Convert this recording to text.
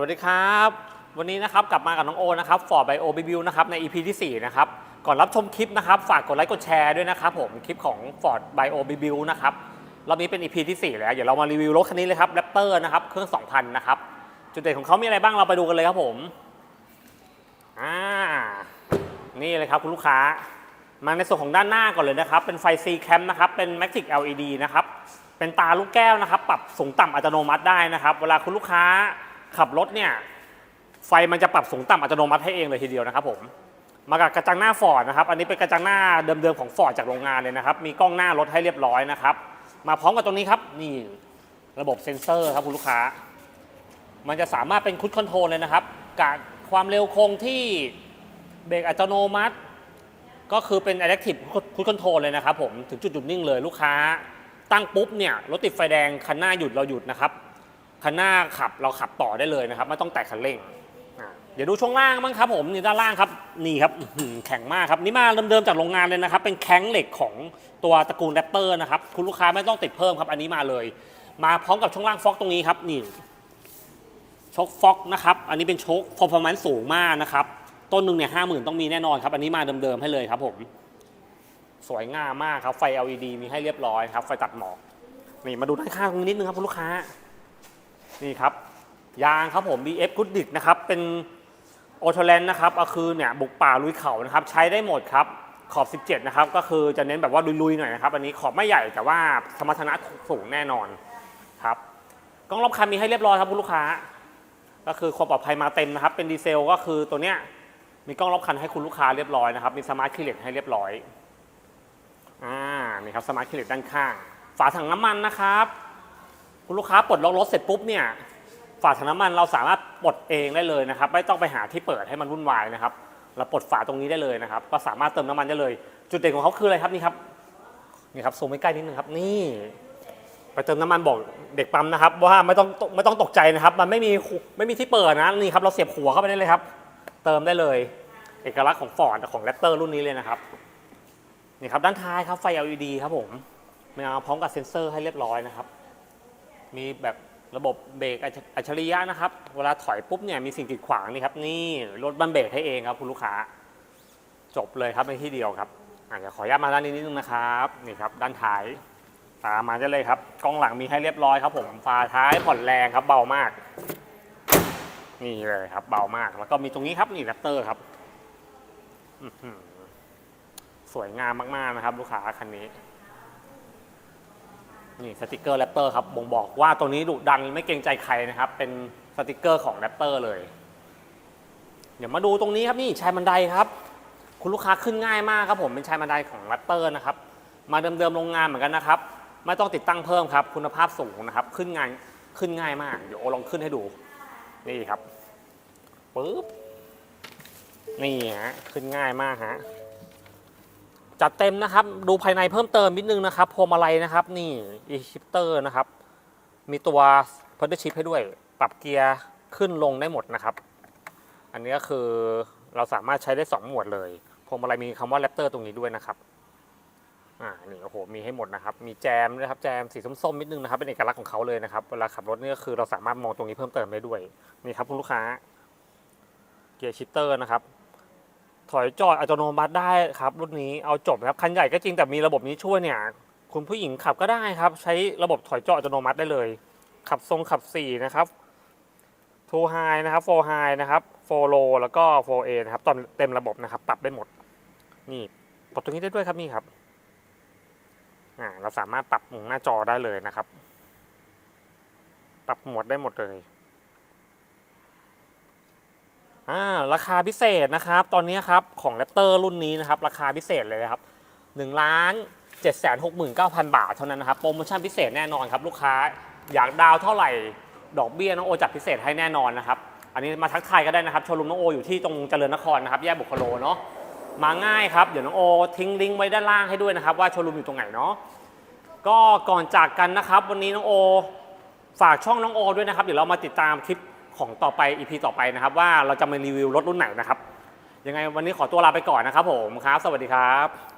วัสดีครับ วันนี้นะครับกลับมากับน้องโอนะครับฟอร์ดไบโอบิบิวนะครับใน EP ที่ 4 นะครับ ก่อนรับชมคลิปนะครับฝากกดไลค์กดแชร์ด้วยนะครับผมคลิปของ Ford Bio b b u นะครับรอบนี้เป็น EP ที่ 4 แล้ว เดี๋ยวเรามารีวิวรถคันนี้เลยครับ Raptor นะครับเครื่อง 2,000 นะครับ จุดเด่นของเขามีอะไรบ้างเราไปดูกันเลยครับผมอ่านี่เลยครับคุณลูกค้า มาในส่วนของด้านหน้าก่อนเลยนะครับ เป็นไฟ C cam นะครับเป็น Magic LED นะครับเป็นตาลูกแก้วนะครับ ปรับสูงต่ำอัตโนมัติได้นะครับ เวลาคุณลูกค้า ขับรถเนี่ยไฟมันจะปรับสูงต่ำอัตโนมัติให้เองเลยทีเดียวนะครับผมมากับกระจังหน้าฟอร์ดนะครับอันนี้เป็นกระจังหน้าเดิมๆของฟอร์ดจากโรงงานเลยนะครับมีกล้องหน้ารถให้เรียบร้อยนะครับมาพร้อมกับตรงนี้ครับนี่ระบบเซ็นเซอร์ครับคุณลูกค้า มันจะสามารถเป็นคุดคอนโทรลเลยนะครับกะความเร็วคงที่เบรกอัตโนมัติ ก็คือเป็น Adaptive Cruise Control เลยนะครับผมถึงจุดหยุดนิ่งเลยลูกค้า ตั้งปุ๊บเนี่ยรถติดไฟแดงคันหน้าหยุดเราหยุดนะครับ คันหน้าขับเราขับต่อได้เลยนะครับไม่ต้องแตะคันเร่งเดี๋ยวดูช่วงล่างบ้างครับผมนี่ด้านล่างครับนี่ครับแข็งมากครับนี่มาเดิมๆจากโรงงานเลยนะครับ เป็นแข้งเหล็กของตัวตระกูลแรปเตอร์นะครับคุณลูกค้าไม่ต้องติดเพิ่มครับอันนี้มาเลย มาพร้อมกับช่วงล่างฟอกตรงนี้ครับนี่ชกฟอกนะครับอันนี้เป็นชก performance สูงมากนะครับต้นหนึ่งเนี่ยห้าหมื่นต้องมีแน่นอนครับ อันนี้มาเดิมๆให้เลยครับผมสวยงามมากครับไฟ LED มีให้เรียบร้อยครับไฟตัดหมอกนี่มาดูด้านข้างตรงนี้นิดนึงครับคุณลูกค้า นี่ครับ ยางครับผม BF g o o d d i c นะครับ เป็นโอทแลนนะครับก็คือเนี่ยบุกป่าลุยเขานะครับ ใช้ได้หมดครับ ขอบ 17 นะครับ ก็คือจะเน้นแบบว่าลุยๆหน่อยนะครับ อันนี้ขอบไม่ใหญ่แต่ว่าสมรรถนะสูงแน่นอนครับกล้องรอบคันมีให้เรียบร้อยครับคุณลูกค้า ก็คือความปลอดภัยมาเต็มนะครับ เป็นดีเซลก็คือตัวเนี้ยมีกล้องรอบคันให้คุณลูกค้าเรียบร้อยนะครับ มีสมาร์ทคีย์เลสให้เรียบร้อย อ่า นี่ครับสมาร์ทคีย์เลสด้านข้าง ฝาถังน้ำมันนะครับ คุณลูกค้าปลดล็อกรถเสร็จปุ๊บเนี่ยฝาถังน้ำมันเราสามารถปลดเองได้เลยนะครับ ไม่ต้องไปหาที่เปิดให้มันวุ่นวายนะครับ เราปลดฝาตรงนี้ได้เลยนะครับ ก็สามารถเติมน้ำมันได้เลย จุดเด่นของเขาคืออะไรครับนี่ครับนี่ครับซูมใกล้ๆนิดนึงครับนี่ ไปเติมน้ำมันบอกเด็กปั๊มนะครับ ว่าไม่ต้องไม่ต้องตกใจนะครับ มันไม่มีไม่มีที่เปิดนะนี่ครับเราเสียบหัวเข้าไปได้เลยครับ เติมได้เลย เอกลักษณ์ของฟอร์ดของแรปเตอร์รุ่นนี้เลยนะครับนี่ครับด้านท้ายครับไฟ LED ครับผมมาพร้อมกับเซ็นเซอร์ให้เรียบร้อยนะครับ มีแบบระบบเบรกอัจฉริยะนะครับ เวลาถอยปุ๊บเนี่ยมีสิ่งกีดขวางนี่ครับ นี่รถบันเบรกให้เองครับคุณลูกค้า จบเลยครับในที่เดียวครับอะเดี๋ยวขออนุญาตมาด้านนี้นิดนึงนะครับนี่ครับ ด้านท้ายตามมาได้เลยครับกล้องหลังมีให้เรียบร้อยครับ ผมฝาท้ายผ่อนแรงครับ เบามาก นี่เลยครับ เบามาก แล้วก็มีตรงนี้ครับนี่แรปเตอร์ครับสวยงามมากๆนะครับ ลูกค้าคันนี้ นี่สติกเกอร์แรปเตอร์ครับบ่งบอกว่าตัวนี้ดุดันไม่เกรงใจใครนะครับ เป็นสติกเกอร์ของแรปเตอร์เลย เดี๋ยวมาดูตรงนี้ครับนี่ชายบันไดครับ คุณลูกค้าขึ้นง่ายมากครับผมเป็นชายบันไดของแรปเตอร์นะครับ มาเดิมๆโรงงานเหมือนกันนะครับ ไม่ต้องติดตั้งเพิ่มครับ คุณภาพสูงนะครับ ขึ้นง่ายขึ้นง่ายมาก เดี๋ยวลองขึ้นให้ดู นี่ครับปึ๊บนี่ฮะขึ้นง่ายมากฮะ จัดเต็มนะครับ ดูภายในเพิ่มเติมนิดนึงนะครับพวงมาลัยนะครับ นี่อีชิปเตอร์นะครับ มีตัวพัดชิปให้ด้วย ปรับเกียร์ขึ้นลงได้หมดนะครับ อันนี้ก็คือเราสามารถใช้ได้ 2 หมวดเลยพวงมาลัยมีคำว่าแรปเตอร์ตรงนี้ด้วยนะครับ อ่า นี่โอ้โห มีให้หมดนะครับ มีแจมด้วยครับ แจมสีส้มๆนิดนึงนะครับ เป็นเอกลักษณ์ของเขาเลยนะครับ เวลาขับรถนี่ก็คือเราสามารถมองตรงนี้เพิ่มเติมได้ด้วย นี่ครับคุณลูกค้า เกียร์ชิปเตอร์นะครับ ถอยจอดอัตโนมัติได้ครับรุ่นนี้เอาจบนะครับคันใหญ่ก็จริงแต่มีระบบนี้ช่วยเนี่ยคุณผู้หญิงขับก็ได้ครับ ใช้ระบบถอยจอดอัตโนมัติได้เลย ขับทรงขับสี่นะครับทูไฮนะครับโฟไฮนะครับโฟโลแล้วก็โฟเอนะครับตอนเต็มระบบนะครับ ปรับได้หมด นี่ปรับตรงนี้ได้ด้วยครับนี่ครับอ่าเราสามารถปรับมุมหน้าจอได้เลยนะครับ ปรับหมดได้หมดเลย อ่าราคาพิเศษนะครับ ตอนนี้ครับของแรปเตอร์รุ่นนี้นะครับราคาพิเศษเลยครับ1ล้าน7 6 9 0 0 0บาทเท่านั้นนะครับโปรโมชั่นพิเศษแน่นอนครับลูกค้าอยากดาวเท่าไหร่ดอกเบี้ยน้องโอจัดพิเศษให้แน่นอนนะครับ อันนี้มาทักทายก็ได้นะครับโชว์รูมน้องโออยู่ที่ตรงเจริญนครนะครับแยกบุคโลเนาะมาง่ายครับเดี๋ยวน้องโอทิ้งลิงก์ไว้ด้านล่างให้ด้วยนะครับว่าโชว์รูมอยู่ตรงไหนเนาะก็ก่อนจากกันนะครับ วันนี้น้องโอฝากช่องน้องโอด้วยนะครับเดี๋ยวเรามาติดตามคลิป ของต่อไป EP ต่อไปนะครับ ว่าเราจะมารีวิวรถรุ่นไหนนะครับ ยังไงวันนี้ขอตัวลาไปก่อนนะครับผมครับ สวัสดีครับ